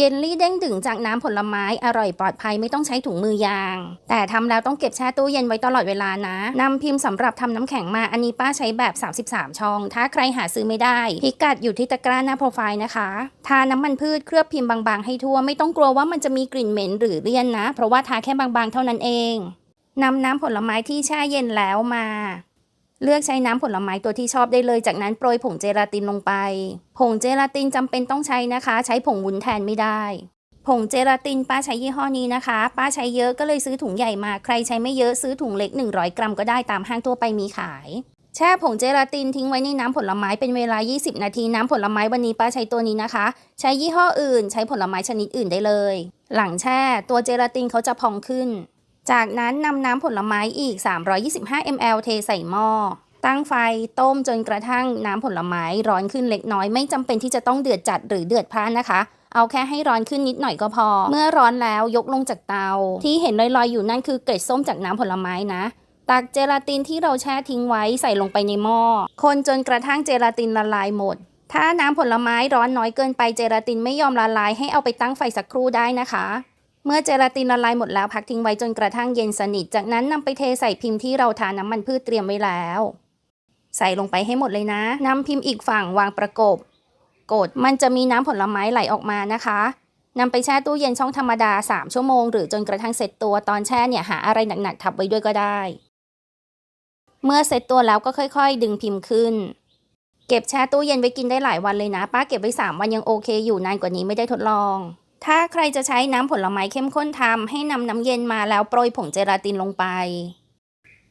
เยลลี่เด้งดึงจากน้ำผลไม้อร่อยปลอดภัยไม่ต้องใช้ถุงมือยาง แต่ทำแล้วต้องเก็บแช่ตู้เย็นไว้ตลอดเวลานะนำพิมพ์สำหรับทำน้ำแข็งมาอันนี้ป้าใช้แบบ 33 ช่อง ถ้าใครหาซื้อไม่ได้ พิกัดอยู่ที่ตะกร้าหน้าโปรไฟล์นะคะทาน้ำมันพืชเคลือบพิมพ์บางๆให้ทั่วไม่ต้องกลัวว่ามันจะมีกลิ่นเหม็นหรือเลี่ยนนะ เพราะว่าทาแค่บางๆ เท่านั้นเองนำน้ำผลไม้ที่แช่เย็นแล้วมา เลือกใช้น้ำผลไม้ตัวที่ชอบได้เลย จากนั้นโปรยผงเจลาตินลงไป ผงเจลาตินจำเป็นต้องใช้นะคะ ใช้ผงวุ้นแทนไม่ได้ ผงเจลาตินป้าใช้ยี่ห้อนี้นะคะ ป้าใช้เยอะก็เลยซื้อถุงใหญ่มา ใครใช้ไม่เยอะซื้อถุงเล็ก 100 กรัมก็ได้ตามห้างทั่วไปมีขาย แช่ผงเจลาตินทิ้งไว้ในน้ำผลไม้เป็นเวลา 20 นาที น้ำผลไม้วันนี้ป้าใช้ตัวนี้นะคะ ใช้ยี่ห้ออื่น ใช้ผลไม้ชนิดอื่นได้เลย หลังแช่ตัวเจลาตินเขาจะพองขึ้น จากนั้นนำน้ำผลไม้อีก 325 ml เทใส่หม้อ ตั้งไฟต้มจนกระทั่งน้ำผลไม้ร้อนขึ้นเล็กน้อยไม่จำเป็นที่จะต้องเดือดจัดหรือเดือดพล่านนะคะ เอาแค่ให้ร้อนขึ้นนิดหน่อยก็พอ เมื่อร้อนแล้วยกลงจากเตา ที่เห็นลอยๆ อยู่นั่นคือเกล็ดส้มจากน้ำผลไม้นะตักเจลาตินที่เราแช่ทิ้งไว้ใส่ลงไปในหม้อ คนจนกระทั่งเจลาตินละลายหมด ถ้าน้ำผลไม้ร้อนน้อยเกินไปเจลาตินไม่ยอมละลายให้เอาไปตั้งไฟสักครู่ได้นะคะ เมื่อเจลาตินละลายหมดแล้วพักทิ้งไว้จนกระทั่งเย็นสนิท จากนั้นนำไปเทใส่พิมพ์ที่เราทาน้ำมันพืชเตรียมไว้แล้ว ใส่ลงไปให้หมดเลยนะนำพิมพ์อีกฝั่งวางประกบ กดมันจะมีน้ำผลไม้ไหลออกมานะคะนำไปแช่ตู้เย็นช่องธรรมดา 3 ชั่วโมง หรือจนกระทั่งเสร็จตัวตอนแช่เนี่ยหาอะไรหนักๆทับไว้ด้วยก็ได้ เมื่อเสร็จตัวแล้วก็ค่อยๆ ดึงพิมพ์ขึ้น เก็บแช่ตู้เย็นไว้กินได้หลายวันเลยนะ ป้าเก็บไว้ 3 วันยังโอเคอยู่นานกว่านี้ไม่ได้ทดลอง ถ้าใครจะใช้น้ำผลไม้เข้มข้นทำให้นำน้ำเย็นมาแล้วโปรยผงเจลาตินลงไป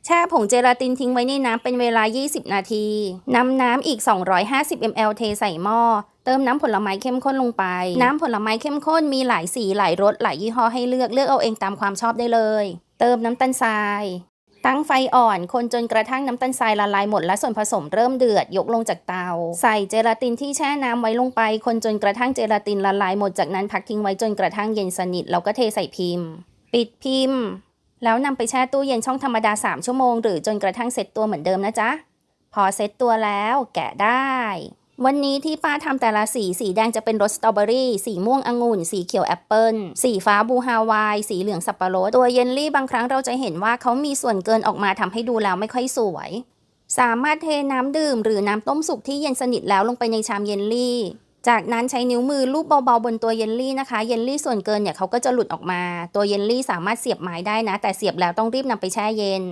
แช่ผงเจลาตินทิ้งไว้ในน้ำเป็นเวลา 20 นาทีนำน้ำอีก 250 ml เทใส่หม้อ เติมน้ำผลไม้เข้มข้นลงไป น้ำผลไม้เข้มข้นมีหลายสีหลายรสหลายยี่ห้อให้เลือกเลือกเอาเองตามความชอบได้เลย เติมน้ำตาลทราย ตั้งไฟอ่อนคนจนกระทั่งน้ำตาลทรายละลายหมดและส่วนผสมเริ่มเดือดยกลงจากเตา ใส่เจลาตินที่แช่น้ำไว้ลงไป คนจนกระทั่งเจลาตินละลายหมดจากนั้นพักทิ้งไว้จนกระทั่งเย็นสนิทแล้วก็เทใส่พิมพ์ ปิดพิมพ์ แล้วนำไปแช่ตู้เย็นช่องธรรมดา 3 ชั่วโมง หรือจนกระทั่งเซ็ตตัวเหมือนเดิมนะจ๊ะพอเซ็ตตัวแล้วแกะได้ วันนี้ที่ป้าทำแต่ละสี สีแดงจะเป็นรสสตรอเบอรี่ สีม่วงองุ่น สีเขียวแอปเปิลสีฟ้าบูฮาวาย สีเหลืองสับปะรด ตัวเยลลี่บางครั้งเราจะเห็นว่าเขามีส่วนเกินออกมาทำให้ดูแล้วไม่ค่อยสวย สามารถเทน้ำดื่มหรือน้ำต้มสุกที่เย็นสนิทแล้วลงไปในชามเยลลี่ จากนั้นใช้นิ้วมือลูบเบาๆบนตัวเยลลี่นะคะ เยลลี่ส่วนเกินเนี่ยเขาก็จะหลุดออกมา ตัวเยลลี่สามารถเสียบไม้ได้นะ แต่เสียบแล้วต้องรีบนำไปแช่เย็น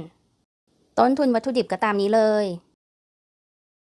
ต้นทุนวัตถุดิบก็ตามนี้เลย